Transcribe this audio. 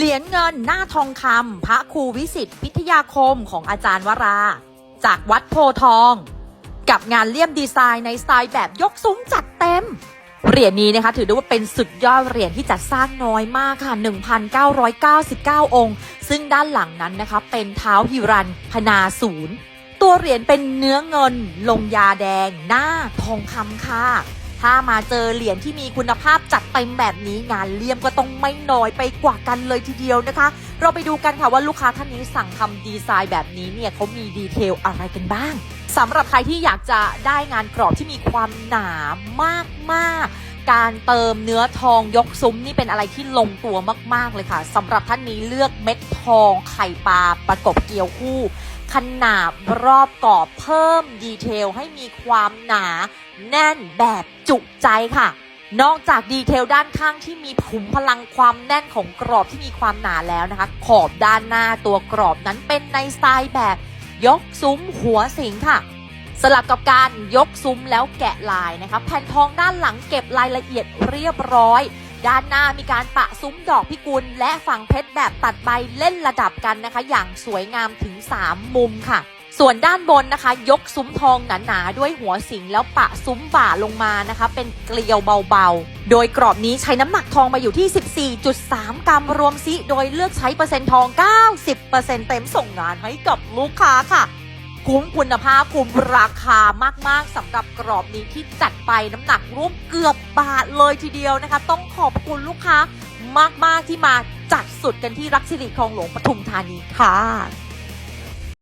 เหรียญเงินหน้าทองคำพระครูวิสิทธิ์พิทยาคมของอาจารย์วรา จากวัดโพทอง กับงานเลี่ยมดีไซน์ในสไตล์แบบยกซุ้มจัดเต็ม เหรียญนี้นะคะ ถือได้ว่าเป็นสุดยอดเหรียญที่จัดสร้างน้อยมากค่ะ 1,999 องค์ ซึ่งด้านหลังนั้นนะคะ เป็นเท้าฮิรันพนาศูนย์ตัวเหรียญเป็นเนื้อเงินลงยาแดงหน้าทองคำค่ะ ถ้ามาเจอเหรียญที่มีคุณภาพจัดเต็มแบบนี้งานเลี่ยมก็ต้องไม่น้อยไปกว่ากันเลยทีเดียวนะคะ เราไปดูกันค่ะว่าลูกค้าท่านนี้สั่งทำดีไซน์แบบนี้เนี่ยเขามีดีเทลอะไรกันบ้างสำหรับใครที่อยากจะได้งานกรอบที่มีความหนามากมากๆ การเติมเนื้อทองยกซุ้มนี่เป็นอะไรที่ลงตัวมาก ๆ เลยค่ะสำหรับท่านนี้เลือกเม็ดทองไข่ปลาประกบเกลียวคู่ ขนาบรอบกรอบเพิ่มดีเทลให้มีความหนาแน่นแบบจุใจค่ะ นอกจากดีเทลด้านข้างที่มีขุมพลังความแน่นของกรอบที่มีความหนาแล้วนะคะ ขอบด้านหน้าตัวกรอบนั้นเป็นในสไตล์แบบยกซุ้มหัวสิงค่ะ สลับกับการยกซุ้มแล้วแกะลายนะคะแผ่นทองด้านหลังเก็บรายละเอียดเรียบร้อย ด้านหน้ามีการปะซุ้มดอกพิกุล และฝั่งเพชรแบบตัดใบเล่นระดับกันนะคะ อย่างสวยงามถึง 3 มุมค่ะ ส่วนด้านบนนะคะ ยกซุ้มทองหนาๆด้วยหัวสิงแล้วปะซุ้มบ่าลงมานะคะ เป็นเกลียวเบาๆ โดยกรอบนี้ใช้น้ำหนักทองมาอยู่ที่ 14.3 กรัมรวมซิ โดยเลือกใช้เปอร์เซ็นต์ทอง 90%เต็มส่งงานให้กับลูกค้าค่ะ คุ้มคุณภาพคุ้มราคามาก ๆสำหรับกรอบนี้ที่จัดไปน้ำหนักร่วมเกือบบาทเลยทีเดียวนะคะ ต้องขอบคุณลูกค้ามาก ๆ ที่มาจัดสุดกันที่รักสิริคลองหลวงปทุมธานีค่ะ